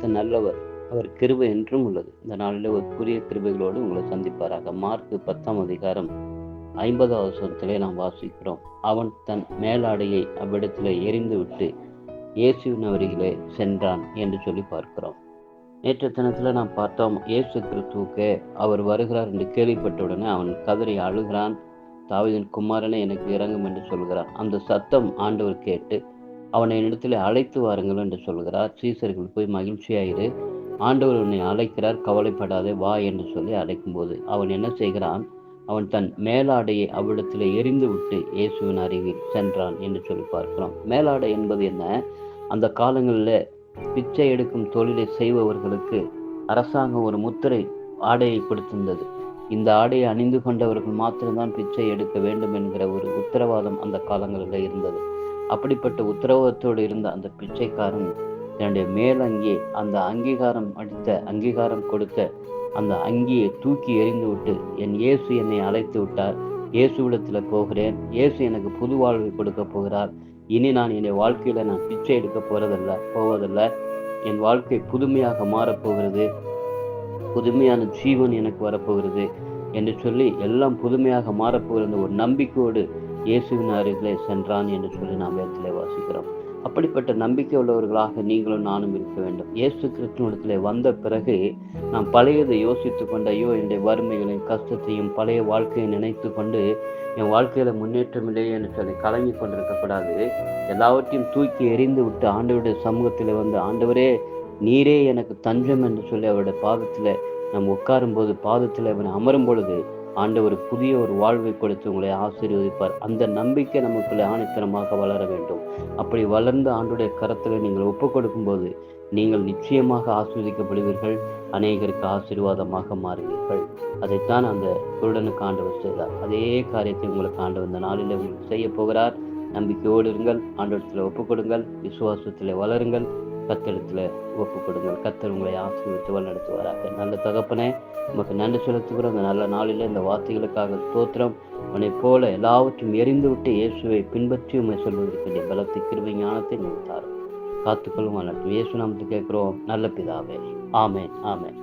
கத்த நல்லவர். அவர் கிருபை என்றும் உள்ளது. இந்த நாளில் ஒரு புதிய கிருபைகளோடு உங்களை சந்திப்பாராக. மார்க் பத்தாம் அதிகாரம் ஐம்பதாவது சொத்திலே நாம் வாசிக்கிறோம். அவன் தன் மேலாடையை அவ்விடத்தில் எரிந்து விட்டு இயேசுவின் அருகிலே சென்றான் என்று சொல்லி பார்க்கிறோம். நேற்று தினத்தில் நாம் பார்த்தோம் இயேசு கிறிஸ்துவுக்கு அவர் வருகிறார் என்று கேள்விப்பட்ட உடனே அவன் கதறி அழுகிறான். தாவிதன் குமாரனை எனக்கு இறங்கும் என்று சொல்கிறான் அந்த சத்தம் ஆண்டவர் கேட்டு அவனை என்னிடத்தில் அழைத்து வாருங்கள் என்று சொல்கிறார். சீசர்கள் போய் மகிழ்ச்சியாயிரு. ஆண்டவர் உன்னை அழைக்கிறார். கவலைப்படாதே வா என்று சொல்லி அழைக்கும்போது அவன் என்ன செய்கிறான்? அவன் தன் மேலாடையை அவ்விடத்தில் எரிந்து விட்டு இயேசுவின் அருகில் சென்றான் என்று சொல்லி பார்க்கிறோம். மேலாடை என்பது என்ன? அந்த காலங்களில் பிச்சை எடுக்கும் தொழிலை செய்பவர்களுக்கு அரசாங்கம் ஒரு முத்திரை ஆடையை கொடுத்திருந்தது. இந்த ஆடையை அணிந்து கொண்டவர்கள் மாத்திரம்தான் பிச்சை எடுக்க வேண்டும் என்கிற ஒரு உத்தரவாதம் அந்த காலங்களில் இருந்தது. அப்படிப்பட்ட உத்தரவத்தோடு இருந்த அந்த பிச்சைக்காரன் என்னுடைய மேலங்கி அந்த அங்கீகாரம் அடித்த அங்கீகாரம் கொடுத்த அந்த அங்கியை தூக்கி எறிந்து விட்டு என் இயேசு என்னை அழைத்து விட்டார். இயேசுவிடத்தில் போகிறேன். இயேசு எனக்கு புது வாழ்வை கொடுக்க போகிறார். இனி நான் என்னுடைய வாழ்க்கையில நான் பிச்சை எடுக்க போறதில்ல போவதில்லை. என் வாழ்க்கை புதுமையாக மாறப்போகிறது புதுமையான ஜீவன் எனக்கு வரப்போகிறது என்று சொல்லி எல்லாம் புதுமையாக மாறப்போகிறது ஒரு நம்பிக்கையோடு இயேசுவின் அருகிலே சென்றான் என்று சொல்லி நாம் இடத்திலே வாசிக்கிறோம். அப்படிப்பட்ட நம்பிக்கை உள்ளவர்களாக நீங்களும் நானும் இருக்க வேண்டும். இயேசு கிறிஸ்துவத்தில் வந்த பிறகு நாம் பழையதை யோசித்து கொண்டு ஐயோ என்னுடைய வறுமைகளையும் கஷ்டத்தையும் பழைய வாழ்க்கையை நினைத்து கொண்டு என் வாழ்க்கையில முன்னேற்றம் இல்லையே என்று சொல்லி கலங்கி கொண்டிருக்கக்கூடாது எல்லாவற்றையும் தூக்கி எறிந்து விட்டு ஆண்டவருடைய சமூகத்தில் வந்து ஆண்டவரே நீரே எனக்கு தஞ்சம் என்று சொல்லி அவருடைய பாதத்தில் நம் உட்காரும் போது பாதத்தில் அவன் அமரும் பொழுது ஆண்டவர் புதிய ஒரு வாழ்வை கொடுத்து உங்களை ஆசீர்வதிப்பார். அந்த நம்பிக்கை நமக்குள்ளே ஆணித்தனமாக வளர வேண்டும். அப்படி வளர்ந்த ஆண்டுடைய கரத்தில் நீங்கள் ஒப்பு கொடுக்கும்போது நீங்கள் நிச்சயமாக ஆஸ்வதிக்கப்படுவீர்கள். அநேகருக்கு ஆசீர்வாதமாக மாறுவீர்கள். அதைத்தான் அந்த குருடனுக்கு ஆண்டவர் செய்தார். அதே காரியத்தை உங்களுக்கு ஆண்டு வந்த நாளில் உங்களுக்கு செய்ய போகிறார். நம்பிக்கையோடு இருங்கள். ஆண்டவரத்தில் ஒப்பு கொடுங்கள். விசுவாசத்தில் வளருங்கள். கத்தெடுத்தில் ஒப்பு கொடுங்கள் கத்தர் உங்களை ஆசீர்வித்து வழிநடத்துவாராக. நல்ல தகப்பனே உமக்கு நன்றி செலுத்துகிறோம். அந்த நல்ல நாளில் இந்த வார்த்தைகளுக்காக ஸ்தோத்திரம். உன்னை போல எல்லாவற்றையும் எரிந்து விட்டு இயேசுவை பின்பற்றி உண்மை சொல்வதற்கு பலத்தை கிருவி ஞானத்தை நினைத்தார் காத்துக்கொள்ளும் இயேசு நாமத்து கேட்குறோம். நல்ல பிதாவே. ஆமேன் ஆமேன்.